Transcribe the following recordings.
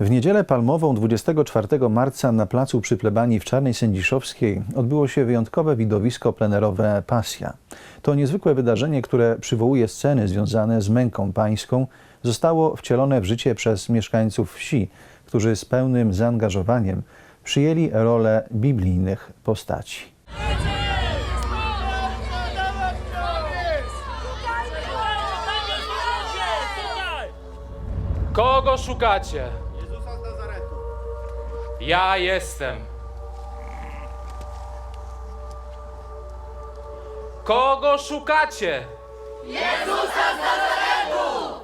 W niedzielę palmową 24 marca na placu przy plebanii w Czarnej Sędziszowskiej odbyło się wyjątkowe widowisko plenerowe Pasja. To niezwykłe wydarzenie, które przywołuje sceny związane z męką pańską, zostało wcielone w życie przez mieszkańców wsi, którzy z pełnym zaangażowaniem przyjęli rolę biblijnych postaci. Kogo szukacie? Ja jestem. Kogo szukacie? Jezusa z Nazaretu!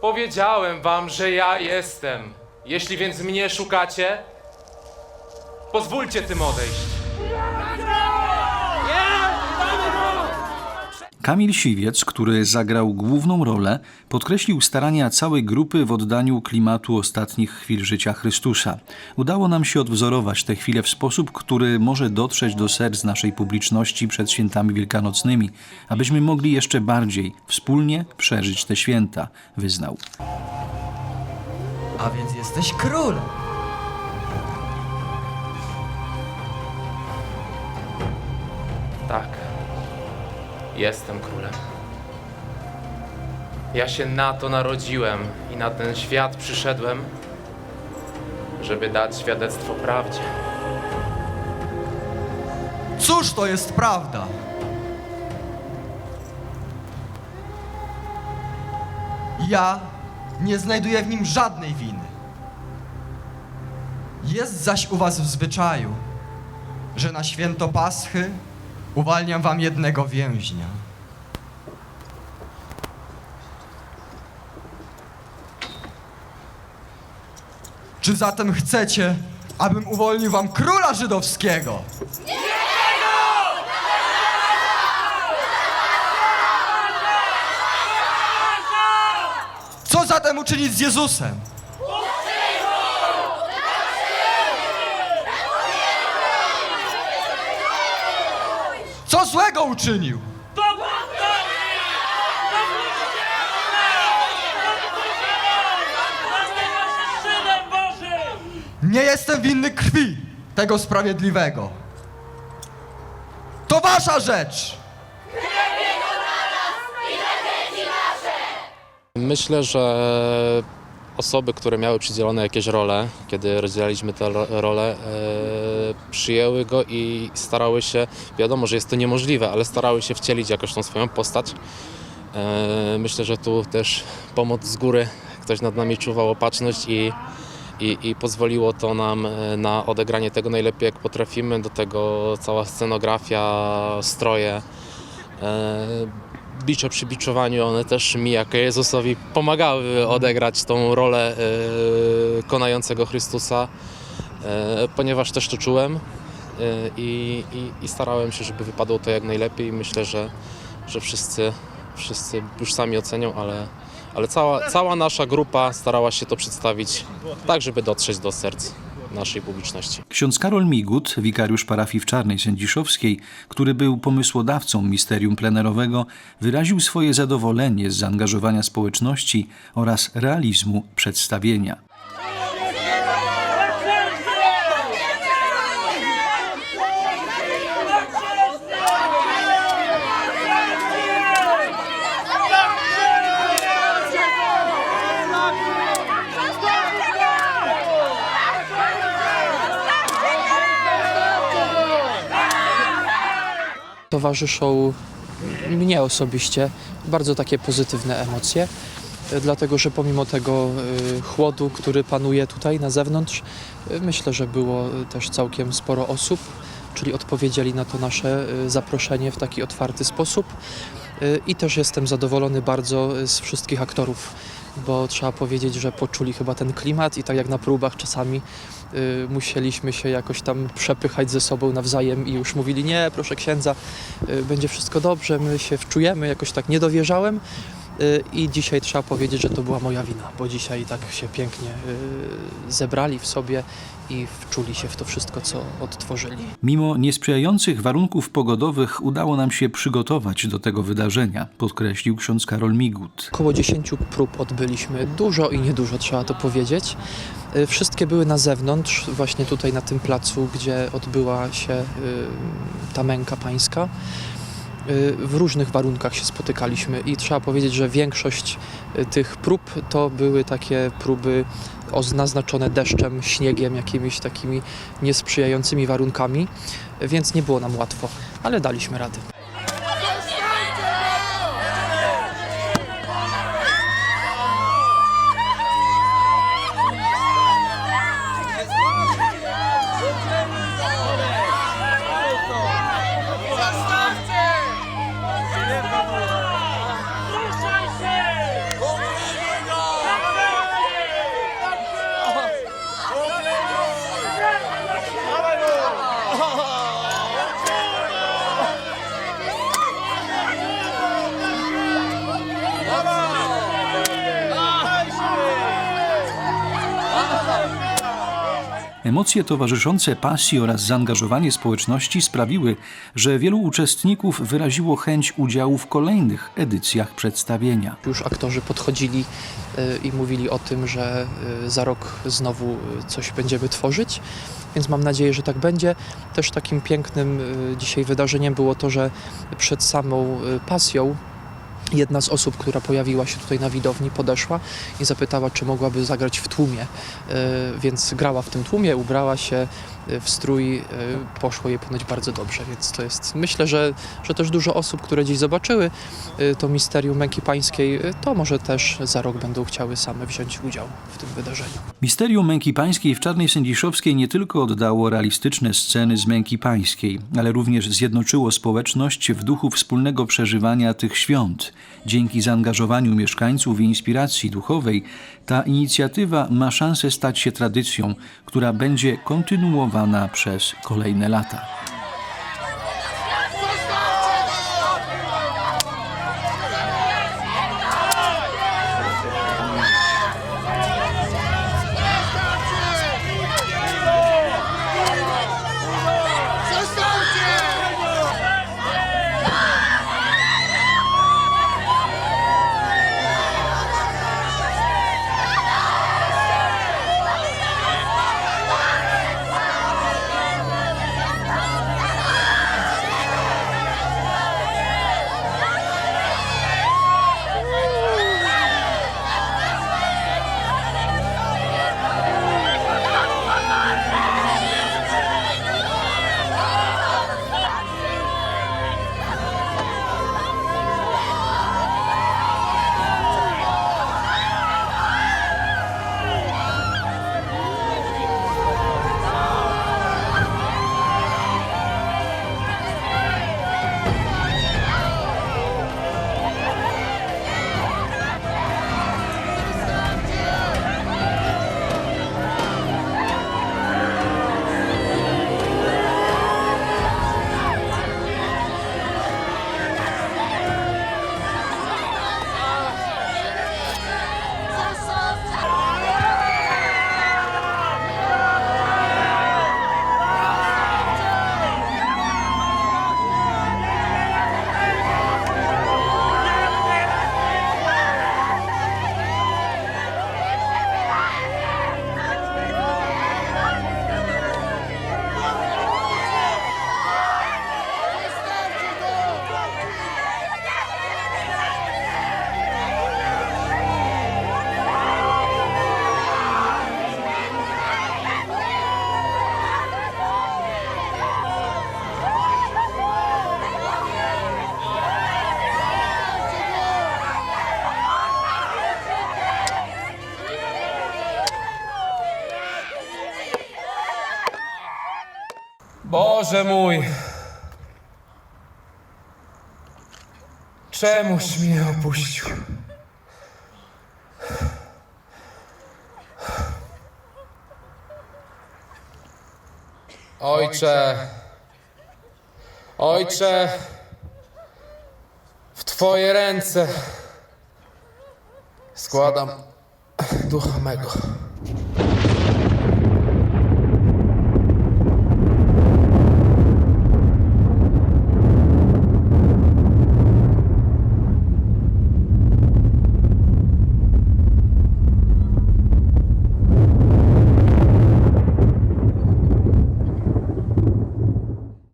Powiedziałem wam, że ja jestem. Jeśli więc mnie szukacie, pozwólcie tym odejść. Kamil Siwiec, który zagrał główną rolę, podkreślił starania całej grupy w oddaniu klimatu ostatnich chwil życia Chrystusa. Udało nam się odwzorować te chwile w sposób, który może dotrzeć do serc naszej publiczności przed świętami wielkanocnymi, abyśmy mogli jeszcze bardziej wspólnie przeżyć te święta, wyznał. A więc jesteś królem. Tak. Jestem królem. Ja się na to narodziłem i na ten świat przyszedłem, żeby dać świadectwo prawdzie. Cóż to jest prawda? Ja nie znajduję w nim żadnej winy. Jest zaś u was w zwyczaju, że na święto Paschy uwalniam wam jednego więźnia. Czy zatem chcecie, abym uwolnił wam króla żydowskiego? Co zatem uczynić z Jezusem? Złego uczynił? Nie jestem winny krwi tego sprawiedliwego. To wasza rzecz! Myślę, że osoby, które miały przydzielone jakieś role, kiedy rozdzielaliśmy te ro- role, e, przyjęły go i starały się, wiadomo, że jest to niemożliwe, ale starały się wcielić jakoś tą swoją postać. E, myślę, że tu też pomoc z góry, ktoś nad nami czuwał opatrzność i, i, i pozwoliło to nam e, na odegranie tego najlepiej jak potrafimy, do tego cała scenografia, stroje. E, bicze przy biczowaniu, one też mi jako Jezusowi pomagały odegrać tą rolę konającego Chrystusa, ponieważ też to czułem e, i, i, i starałem się, żeby wypadło to jak najlepiej. Myślę, że, że wszyscy, wszyscy już sami ocenią, ale, ale cała, cała nasza grupa starała się to przedstawić tak, żeby dotrzeć do serc naszej publiczności. Ksiądz Karol Migut, wikariusz parafii w Czarnej Sędziszowskiej, który był pomysłodawcą misterium plenerowego, wyraził swoje zadowolenie z zaangażowania społeczności oraz realizmu przedstawienia. Towarzyszą mnie osobiście bardzo takie pozytywne emocje, dlatego że pomimo tego e, chłodu, który panuje tutaj na zewnątrz, e, myślę, że było też całkiem sporo osób, czyli odpowiedzieli na to nasze e, zaproszenie w taki otwarty sposób. I też jestem zadowolony bardzo z wszystkich aktorów, bo trzeba powiedzieć, że poczuli chyba ten klimat i tak jak na próbach czasami y, musieliśmy się jakoś tam przepychać ze sobą nawzajem i już mówili, nie, proszę księdza, y, będzie wszystko dobrze, my się wczujemy, jakoś tak nie dowierzałem, i dzisiaj trzeba powiedzieć, że to była moja wina, bo dzisiaj tak się pięknie y, zebrali w sobie i wczuli się w to wszystko, co odtworzyli. Mimo niesprzyjających warunków pogodowych udało nam się przygotować do tego wydarzenia, podkreślił ksiądz Karol Migut. Około 10 prób odbyliśmy, dużo i niedużo trzeba to powiedzieć. Y, Wszystkie były na zewnątrz, właśnie tutaj na tym placu, gdzie odbyła się y, ta męka pańska. Y, W różnych warunkach się spotykaliśmy i trzeba powiedzieć, że większość y, tych prób to były takie próby naznaczone deszczem, śniegiem, jakimiś takimi niesprzyjającymi warunkami, więc nie było nam łatwo, ale daliśmy radę. Emocje towarzyszące pasji oraz zaangażowanie społeczności sprawiły, że wielu uczestników wyraziło chęć udziału w kolejnych edycjach przedstawienia. Już aktorzy podchodzili y, i mówili o tym, że y, za rok znowu y, coś będziemy tworzyć, więc mam nadzieję, że tak będzie. Też takim pięknym dzisiaj wydarzeniem było to, że przed samą pasją jedna z osób, która pojawiła się tutaj na widowni, podeszła i zapytała, czy mogłaby zagrać w tłumie. Y, Więc grała w tym tłumie, ubrała się y, w strój, y, poszło jej ponoć bardzo dobrze, więc to jest, myślę, że, że też dużo osób, które dziś zobaczyły to misterium męki pańskiej, to może też za rok będą chciały same wziąć udział w tym wydarzeniu. Misterium Męki Pańskiej w Czarnej Sędziszowskiej nie tylko oddało realistyczne sceny z Męki Pańskiej, ale również zjednoczyło społeczność w duchu wspólnego przeżywania tych świąt. Dzięki zaangażowaniu mieszkańców i inspiracji duchowej, ta inicjatywa ma szansę stać się tradycją, która będzie kontynuowana przez kolejne lata. Boże mój! Czemuś mnie opuścił? Ojcze, Ojcze, w Twoje ręce składam ducha mego.